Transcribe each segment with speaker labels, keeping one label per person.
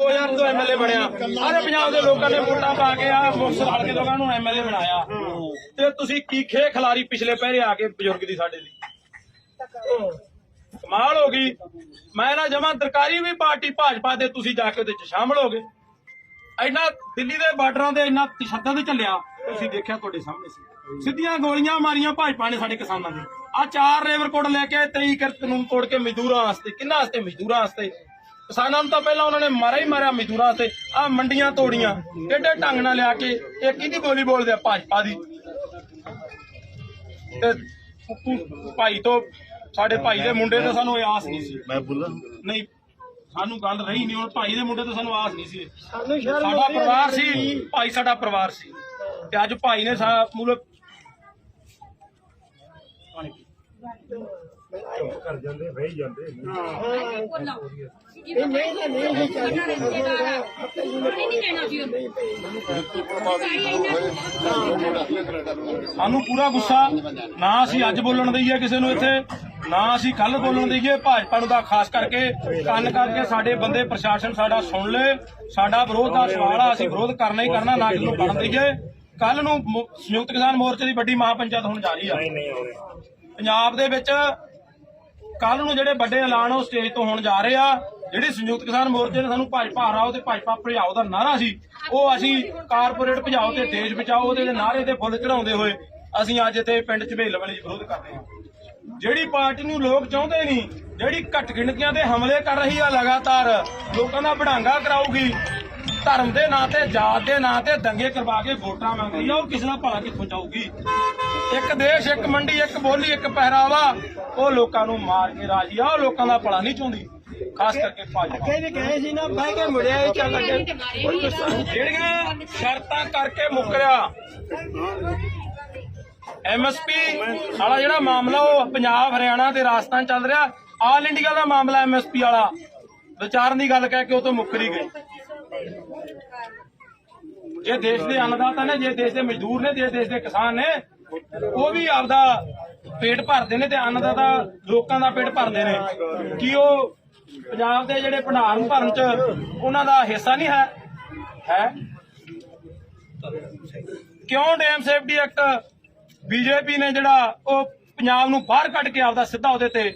Speaker 1: 2000 ਤੋਂ ਐਮਐਲਏ ਬਣਿਆ। ਸਾਰੇ ਪੰਜਾਬ ਦੇ ਲੋਕਾਂ ਨੇ ਵੋਟਾਂ ਪਾ ਕੇ ਆ ਮੁਕਤਸਰ ਹਲਕੇ ਲੋਕਾਂ ਨੂੰ ਐਮਐਲਏ ਬਣਾਇਆ। ਤੇ ਤੁਸੀਂ ਕੀ ਖੇ ਖਿਲਾਰੀ ਪਿਛਲੇ ਪਹਿਰੇ ਆ ਕੇ ਬਜ਼ੁਰਗ ਦੀ ਸਾਡੇ ਦੀ ਕਮਾਲ ਹੋ ਗਈ। ਮੈਂ ਨਾ ਜਮਾਂ ਸਰਕਾਰੀ ਵੀ ਪਾਰਟੀ ਭਾਜਪਾ ਦੇ ਤੁਸੀਂ ਜਾ ਕੇ ਉਹਦੇ ਚ ਸ਼ਾਮਲ ਹੋ ਗਏ। ਇੰਨਾ ਦਿੱਲੀ ਦੇ ਬਾਰਡਰਾਂ ਤੇ ਇੰਨਾ ਤਸ਼ੱਦਦ ਚੱਲਿਆ ਤੁਸੀਂ ਦੇਖਿਆ ਤੁਹਾਡੇ ਸਾਹਮਣੇ ਸੀ। ਸਿੱਧੀਆਂ ਗੋਲੀਆਂ ਮਾਰੀਆਂ ਭਾਜਪਾ ਨੇ ਸਾਡੇ ਕਿਸਾਨਾਂ ਦੇ। ਆ ਚਾਰ ਰੇਵਰ ਕੋਡ ਲੈ ਕੇ ਆਏ 23 ਕਰ ਕਾਨੂੰਨ ਤੋੜ ਕੇ ਮਜ਼ਦੂਰਾਂ ਵਾਸਤੇ ਕਿੰਨਾ ਵਾਸਤੇ? ਮਜ਼ਦੂਰਾਂ ਵਾਸਤੇ। ਕਿਸਾਨਾਂ ਨੂੰ ਤਾਂ ਪਹਿਲਾਂ ਉਹਨਾਂ ਨੇ ਮਾਰਿਆ ਹੀ ਮਾਰਿਆ ਮਜ਼ਦੂਰਾਂ ਵਾਸਤੇ। ਆ ਮੰਡੀਆਂ ਤੋੜੀਆਂ ਏਡੇ ਢੰਗ ਨਾਲ ਲਿਆ ਕੇ ਇਹ ਕਿਹਦੀ ਬੋਲੀ ਬੋਲਦੇ ਆ ਭਾਜਪਾ ਦੀ? ਤੇ ਤੂੰ ਭਾਈ ਤੋਂ ਸਾਡੇ ਭਾਈ ਦੇ ਮੁੰਡੇ ਤੋਂ ਸਾਨੂੰ ਇਹ ਆਸ ਨਹੀਂ ਸੀ।
Speaker 2: ਮੈਂ ਬੋਲਾਂ?
Speaker 1: ਨਹੀਂ ਸਾਨੂੰ ਗੱਲ ਰਹੀ ਨਹੀਂ ਹੁਣ ਭਾਈ ਦੇ ਮੁੰਡੇ ਤੋਂ ਸਾਨੂੰ ਆਸ ਨਹੀਂ ਸੀ। ਸਾਡਾ ਪਰਿਵਾਰ ਸੀ ਭਾਈ ਸਾਡਾ ਪਰਿਵਾਰ ਸੀ। ਤੇ ਅੱਜ ਭਾਈ ਨੇ ਸਾ ਮੂਲਕ
Speaker 2: ਕਰ ਜਾਂਦੇ ਵਹੀ ਜਾਂਦੇ
Speaker 3: ਇਹ ਨਹੀਂ ਤਾਂ ਨਹੀਂ ਹੀ ਚਾਹੀਦਾ ਨਹੀਂ ਦੇਣਾ ਸੀ
Speaker 1: ਸਾਨੂੰ ਪੂਰਾ ਗੁੱਸਾ। ਨਾ ਅਸੀਂ ਅੱਜ ਬੋਲਣ ਦਈਏ ਕਿਸੇ ਨੂੰ ਇੱਥੇ, ਨਾ ਅਸੀਂ ਕੱਲ ਬੋਲਣ ਦਈਏ। ਭਾਜਪਾ ਨੂੰ ਦਾ ਖਾਸ ਕਰਕੇ, ਕੰਨ ਕਰਕੇ ਸਾਡੇ ਬੰਦੇ ਪ੍ਰਸ਼ਾਸਨ ਸਾਡਾ ਸੁਣ ਲੇ। ਸਾਡਾ ਵਿਰੋਧ ਦਾ ਸਵਾਲ ਆ, ਅਸੀਂ ਵਿਰੋਧ ਕਰਨਾ ਹੀ ਕਰਨਾ, ਨਾ ਕਿਸੇ ਨੂੰ ਬਣ ਦਈਏ। ਕੱਲ ਨੂੰ ਸੰਯੁਕਤ ਕਿਸਾਨ ਮੋਰਚੇ ਦੀ ਵੱਡੀ ਮਹਾਪੰਚਾਇਤ ਹੋਣ ਜਾ ਰਹੀ ਆ।
Speaker 2: ਨਹੀਂ ਨਹੀਂ
Speaker 1: ਪੰਜਾਬ ਦੇ ਵਿੱਚ ਕੱਲ ਨੂੰ ਜਿਹੜੇ ਵੱਡੇ ਐਲਾਨ ਉਹ ਸਟੇਜ ਤੋਂ ਹੋਣ ਜਾ ਰਹੇ ਆ, ਜਿਹੜੀ ਸੰਯੁਕਤ ਕਿਸਾਨ ਮੋਰਚੇ ਨੇ ਸਾਨੂੰ ਭਾਜਪਾ ਹਰਾਓ ਤੇ ਭਾਜਪਾ ਭਜਾਓ ਦਾ ਨਾਰਾ ਸੀ, ਉਹ ਅਸੀਂ ਕਾਰਪੋਰੇਟ ਭਜਾਓ ਤੇ ਦੇਸ਼ ਬਚਾਓ ਦੇ ਨਾਰੇ ਤੇ ਫੁੱਲ ਚੜਾਉਂਦੇ ਹੋਏ ਅਸੀਂ ਅੱਜ ਇੱਥੇ ਪਿੰਡ ਝਬੇਲ ਵਾਲੀ ਵਿਰੋਧ ਕਰਦੇ ਹਾਂ। ਜਿਹੜੀ ਪਾਰਟੀ ਨੂੰ ਲੋਕ ਚਾਹੁੰਦੇ ਨਹੀਂ, ਜਿਹੜੀ ਘੱਟ ਗਿਣਤੀਆਂ ਤੇ ਹਮਲੇ ਕਰ ਰਹੀ ਆ ਲਗਾਤਾਰ, ਲੋਕਾਂ ਦਾ ਵਡਾਂਗਾ ਕਰਾਊਗੀ ਧਰਮ ਦੇ ਨਾਂ ਤੇ ਜਾਤ ਦੇ ਨਾਂ ਤੇ ਦੰਗੇ ਕਰਵਾ ਕੇ ਵੋਟਾਂ ਮੰਗਦੀ ਆ ਉਹ ਕਿਸੇ ਦਾ ਭਲਾ ਕਿੱਥੋਂ ਜਾਊਗੀ? ਇੱਕ ਦੇਸ਼ ਇੱਕ ਮੰਡੀ ਇੱਕ ਬੋਲੀ ਇੱਕ ਪਹਿਰਾਵਾ ਉਹ ਲੋਕਾਂ ਨੂੰ ਮਾਰ ਕੇ ਰਾਜੀ ਆ ਉਹ ਲੋਕਾਂ ਦਾ ਭਲਾ ਨਹੀਂ ਚਾਹੁੰਦੀ। ਖਾਸ ਕਰਕੇ ਭਾਜਪਾ।
Speaker 3: ਵੀ ਗਏ ਸੀ ਨਾ ਬਹਿ ਕੇ ਮੁੜਿਆ ਇਹ ਚੱਲ ਲੱਗੇ
Speaker 1: ਜਿਹੜੀਆਂ ਸ਼ਰਤਾਂ ਕਰਕੇ ਮੁੱਕਰਿਆ ਐਮਐਸਪੀ ਵਾਲਾ ਜਿਹੜਾ ਮਾਮਲਾ ਉਹ ਪੰਜਾਬ ਹਰਿਆਣਾ ਤੇ ਰਾਜਸਥਾਨ ਚੱਲ ਰਿਹਾ ਆਲ ਇੰਡੀਆ ਦਾ ਮਾਮਲਾ ਐਮਐਸਪੀ ਵਾਲਾ। ਵਿਚਾਰਨ ਦੀ ਗੱਲ ਕਹਿ ਕੇ ਉਹ ਤੋਂ ਮੁੱਕਰੀ ਗਈ। ਜੇ ਦੇਸ਼ ਦੇ ਅੰਨਦਾਤਾ ਨੇ, ਜੇ ਦੇਸ਼ ਦੇ ਮਜ਼ਦੂਰ ਨੇ, ਜੇ ਦੇਸ਼ ਦੇ ਕਿਸਾਨ ਨੇ, ਉਹ ਵੀ ਆਪਦਾ ਪੇਟ ਭਰਦੇ ਨੇ ਤੇ ਅੰਨਦਾਤਾ ਲੋਕਾਂ ਦਾ ਪੇਟ ਭਰਦੇ ਨੇ। ਕੀ ਉਹ ਪੰਜਾਬ ਦੇ ਜਿਹੜੇ ਭੰਡਾਰਨ ਭਰਨ ਚ ਉਹਨਾਂ ਦਾ ਹਿੱਸਾ ਨਹੀਂ ਹੈ? ਹੈ? ਕਿਉਂ ਡੈਮ ਸੇਫਟੀ ਐਕਟ ਬੀਜੇਪੀ ਨੇ ਜਿਹੜਾ ਉਹ ਪੰਜਾਬ ਨੂੰ ਬਾਹਰ ਕੱਢ ਕੇ ਆਪਦਾ ਸਿੱਧਾ ਉਹਦੇ ਤੇ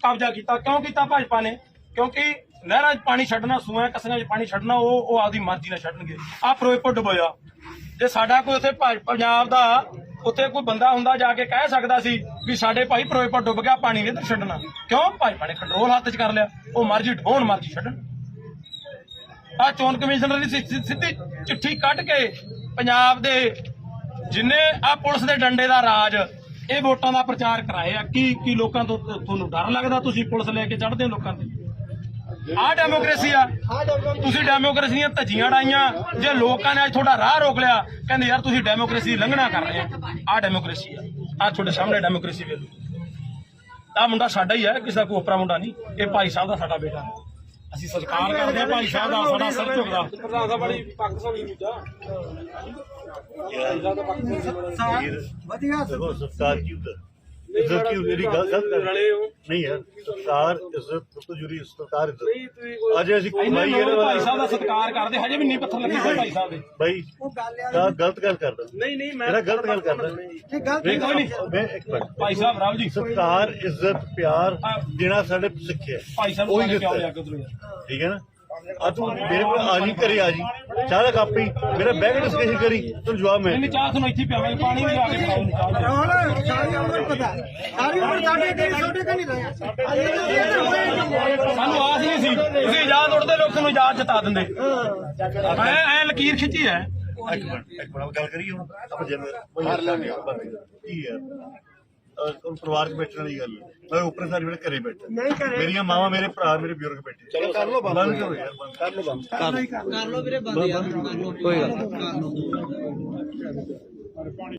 Speaker 1: ਕਬਜ਼ਾ ਕੀਤਾ? ਕਿਉਂ ਕੀਤਾ ਭਾਜਪਾ ਨੇ? ਕਿਉਂਕਿ ਨਹਿਰਾਂ 'ਚ ਪਾਣੀ ਛੱਡਣਾ, ਸੂਆਂ ਕਸੀਆਂ 'ਚ ਪਾਣੀ ਛੱਡਣਾ, ਉਹ ਉਹ ਆਪਦੀ ਮਰਜ਼ੀ ਨਾਲ ਛੱਡਣਗੇ। ਆ ਫਿਰੋਜ਼ਪੁਰ ਡੁਬੋਇਆ। ਜੇ ਸਾਡਾ ਕੋਈ ਉੱਥੇ ਪੰਜਾਬ ਦਾ, ਉੱਥੇ ਕੋਈ ਬੰਦਾ ਹੁੰਦਾ ਜਾ ਕੇ ਕਹਿ ਸਕਦਾ ਸੀ ਵੀ ਸਾਡੇ ਭਾਈ ਫਿਰੋਜ਼ਪੁਰ ਡੁੱਬ ਗਿਆ, ਪਾਣੀ ਨਹੀਂ ਛੱਡਣਾ। ਕਿਉਂ? ਭਾਜਪਾ ਨੇ ਕੰਟਰੋਲ ਹੱਥ 'ਚ ਕਰ ਲਿਆ। ਉਹ ਮਰਜ਼ੀ ਡੁਬੋਣ, ਮਰਜ਼ੀ ਛੱਡਣ। ਆ ਚੋਣ ਕਮਿਸ਼ਨਰ ਦੀ ਸਿੱਧੀ ਚਿੱਠੀ ਕੱਢ ਕੇ ਪੰਜਾਬ ਦੇ ਜਿੰਨੇ ਆ ਪੁਲਿਸ ਦੇ ਡੰਡੇ ਦਾ ਰਾਜ, ਇਹ ਵੋਟਾਂ ਦਾ ਪ੍ਰਚਾਰ ਕਰਾਏ ਆ ਕੀ ਕੀ ਲੋਕਾਂ ਤੋਂ ਤੁਹਾਨੂੰ ਡਰ ਲੱਗਦਾ? ਤੁਸੀਂ ਪੁਲਿਸ ਲੈ ਕੇ ਚੜਦੇ ਹੋ ਲੋਕਾਂ ਦੇ ਆ ਡੈਮੋਕ੍ਰੇਸੀ ਆ। ਤੁਸੀਂ ਡੈਮੋਕ੍ਰੇਸੀ ਦੀਆਂ ਧੱਜੀਆਂ ਡਾਈਆਂ ਜੇ ਲੋਕਾਂ ਨੇ ਅੱਜ ਤੁਹਾਡਾ ਰਾਹ ਰੋਕ ਲਿਆ, ਕਹਿੰਦੇ ਯਾਰ ਤੁਸੀਂ ਡੈਮੋਕ੍ਰੇਸੀ ਦੀ ਲੰਘਣਾ ਕਰ ਰਹੇ ਆ ਆ ਡੈਮੋਕ੍ਰੇਸੀ ਆ। ਆ ਤੁਹਾਡੇ ਸਾਹਮਣੇ ਡੈਮੋਕ੍ਰੇਸੀ ਵੇਲੋ ਆ ਮੁੰਡਾ ਸਾਡਾ ਹੀ ਹੈ ਕਿਸੇ ਦਾ ਕੋਈ ਓਪਰਾ ਮੁੰਡਾ ਨਹੀਂ। ਇਹ ਭਾਈ ਸਾਹਿਬ ਦਾ ਸਾਡਾ ਬੇਟਾ। ਅਸੀਂ ਸਤਿਕਾਰ ਕਰਦੇ ਆ ਭਾਈ ਸਾਹਿਬ ਦਾ, ਸਾਡਾ ਸਿਰ ਝੁਕਦਾ। ਪ੍ਰਧਾਨ ਦਾ। ਬੜੀ ਪੱਕ ਦੂਜਾ
Speaker 3: ਵਧੀਆ
Speaker 2: ਦੇਖੋ ਸਰਕਾਰ ਕੀ ਹੁੰਦਾ ਇੱਜ਼ਤ ਕੀ? ਮੇਰੀ ਗੱਲ ਗਲਤ ਕਰ
Speaker 1: ਰਲੇ ਹੋ।
Speaker 2: ਨਹੀਂ ਯਾਰ ਸਰਕਾਰ ਇੱਜ਼ਤ ਤੋਂ ਜ਼ਰੂਰੀ ਸਰਕਾਰ ਇੱਜ਼ਤ। ਅੱਜ ਅਸੀਂ
Speaker 1: ਇੰਨੇ
Speaker 2: ਭਾਈ
Speaker 1: ਲੋਕ ਭਾਈ ਸਾਹਿਬ ਦਾ ਸਤਿਕਾਰ ਕਰਦੇ ਹਜੇ ਵੀ ਨਹੀਂ ਪੱਥਰ ਲੱਗੇ ਹੋਏ ਭਾਈ ਸਾਹਿਬ ਦੇ।
Speaker 2: ਭਾਈ
Speaker 3: ਉਹ ਗੱਲ ਆ
Speaker 2: ਕਾ ਗਲਤ ਗੱਲ ਕਰਦਾ
Speaker 1: ਨਹੀਂ ਨਹੀਂ
Speaker 2: ਮੇਰਾ ਗਲਤ ਗੱਲ ਕਰਦਾ
Speaker 3: ਇਹ ਗਲਤ
Speaker 2: ਵੇਖ
Speaker 1: ਕੋਈ ਨਹੀਂ।
Speaker 2: ਮੈਂ ਇੱਕ ਮਿੰਟ।
Speaker 1: ਭਾਈ ਸਾਹਿਬ ਰਾਮ ਜੀ।
Speaker 2: ਸਰਕਾਰ ਇੱਜ਼ਤ ਪਿਆਰ ਦੇਣਾ ਸਾਡੇ ਸਿੱਖਿਆ।
Speaker 1: ਭਾਈ ਸਾਹਿਬ
Speaker 2: ਉਹੀ ਦਿੱਤਾ। ਠੀਕ ਹੈ ਨਾ? ਆ ਤੂੰ ਮੇਰੇ ਕੋਲ ਆ ਜੀ ਘਰੇ ਆ ਜੀ ਚਾਹ ਦਾ ਕੱਪ ਹੀ। ਮੇਰਾ ਬੈਗ ਡਿਸਕਸ਼ਨ ਕਰੀ ਤੈਨੂੰ ਜਵਾਬ ਮੈਂ
Speaker 1: ਨਹੀਂ ਚਾਹ ਤੁਹਾਨੂੰ ਇੱਥੇ ਪਿਆਵਾਂਗੇ ਪਾਣੀ ਵੀ ਆ ਕੇ ਨੂੰ ਦੇ।
Speaker 3: ਹੁਣ ਸਾਰੀ ਉਮਰ ਪਤਾ ਸਾਰੀ ਉਮਰ ਸਾਡੇ ਤੇ ਛੋਟੇ ਕਾ ਨਹੀਂ ਰਿਹਾ।
Speaker 1: ਸਾਨੂੰ ਆਸ ਨਹੀਂ ਸੀ। ਤੁਸੀਂ ਇਜਾਜ਼ਤ ਉੜਦੇ ਲੋਕ ਤੁਹਾਨੂੰ ਇਜਾਜ਼ਤ ਜਤਾ ਦਿੰਦੇ। ਐ ਐ ਲਕੀਰ ਖਿੱਚੀ ਹੈ।
Speaker 2: ਇੱਕ ਮਿੰਟ ਇੱਕ ਮਿੰਟ ਗੱਲ ਕਰੀਏ ਹੁਣ। ਆਪਾਂ ਜਿਵੇਂ ਕਰ ਲਾਂਗੇ ਕੀ ਹੈ? ਪਰਿਵਾਰ 'ਚ ਬੈਠਣ ਵਾਲੀ ਗੱਲ। ਮੈਂ ਉੱਪਰ ਸਾਰੇ ਮੇਰੇ ਘਰੇ ਬੈਠਾ। ਮੇਰੀਆਂ ਮਾਵਾਂ ਮੇਰੇ ਭਰਾ ਮੇਰੇ ਬਜ਼ੁਰਗ ਬੈਠੇ। ਚਲੋ ਕਰ ਲਓ ਬੰਦ। ਕਰੋ। ਯਾਰ ਬੰਦ। ਕਰ ਲਓ। ਬੰਦ
Speaker 3: ਕਰ ਲੋ ਵੀਰੇ ਬੰਦ ਯਾਰ। ਕਰ ਲੋ ਕੋਈ ਗੱਲ